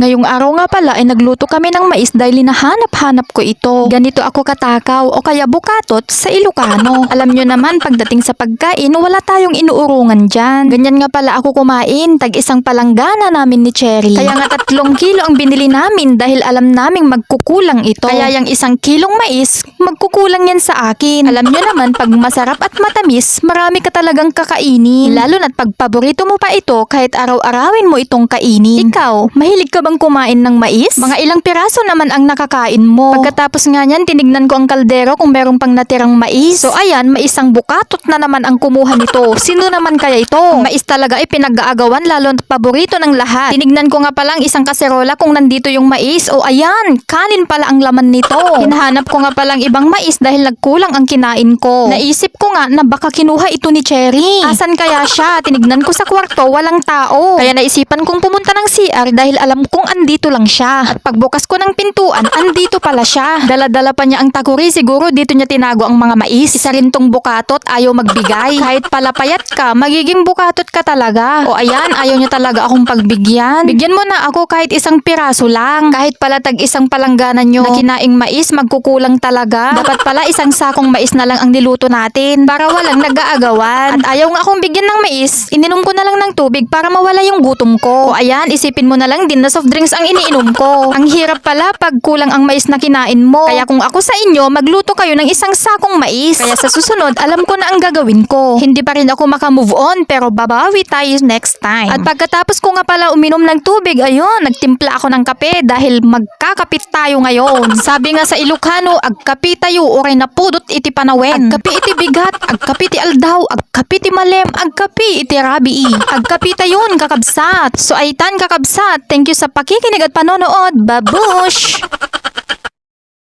Ngayong araw nga pala ay nagluto kami ng mais dahil hinahanap-hanap ko ito. Ganito ako katakaw o kaya bukatot sa Ilocano. Alam nyo naman pagdating sa pagkain wala tayong inuurungan dyan. Ganyan nga pala ako kumain. Tag isang palanggana namin ni Cherry. Kaya nga tatlong kilo ang binili namin dahil alam naming magkukulang ito. Kaya yung isang kilong mais, magkukulang yan sa akin. Alam nyo naman pag masarap at matamis, marami ka talagang kakainin. Lalo na't pag paborito mo pa ito kahit araw-arawin mo itong kainin. Ikaw, mahilig ka bang kumain ng mais? Mga ilang piraso naman ang nakakain mo. Pagkatapos nga niyan, tinignan ko ang kaldero kung merong pang natirang mais. So ayan, maisang bukatot na naman ang kumuha nito. Sino naman kaya ito? Ang mais talaga ay pinag-aagawan lalo na't paborito ng lahat. Tinignan ko nga palang isang kaserola kung nandito yung mais. O ayan, kanin pala ang laman nito. Hinahanap ko nga palang ibang mais dahil nagkulang ang kinain ko. Naisip ko nga na baka kinuha ito ni Cherry. Asan kaya siya? Tinignan ko sa kwarto, walang tao. Kaya naisipan kong pumunta ng CR dahil alam kong andito lang siya. At pagbukas ko ng pintuan, andito pala siya. Dala-dala pa niya ang takuri, siguro dito niya tinago ang mga mais. Isa rin tong bukatot, ayaw magbigay. Kahit palapayat ka, magiging bukatot ka talaga. O ayan, ayaw niya talaga akong pagbigyan. Bigyan mo na ako kahit isang piraso lang. Kahit pala tag isang palangganan nyo na kinaing mais, magkukulang talaga. Dapat pala isang sakong mais na lang ang niluto natin para walang nag-aagawan. At ayaw nga akong bigyan ng mais, ininom ko na lang ng tubig para mawala yung gutom ko. O ayan, isipin mo na lang din na drinks ang iniinom ko. Ang hirap pala pag kulang ang mais na kinain mo. Kaya kung ako sa inyo, magluto kayo ng isang sakong mais. Kaya sa susunod, alam ko na ang gagawin ko. Hindi pa rin ako makamove on, pero babawi tayo next time. At pagkatapos ko nga pala uminom ng tubig, ayun, nagtimpla ako ng kape dahil magkakapit tayo ngayon. Sabi nga sa Ilocano, agkapi tayo, oray na pudot iti panawen. Agkapi iti bigat, agkapi iti aldaw, agkapi iti malem, agkapi iti rabii. Agkapi tayon, kakabsat. So aitan kakabsat, thank you sa pakikinig at panonood. Babush!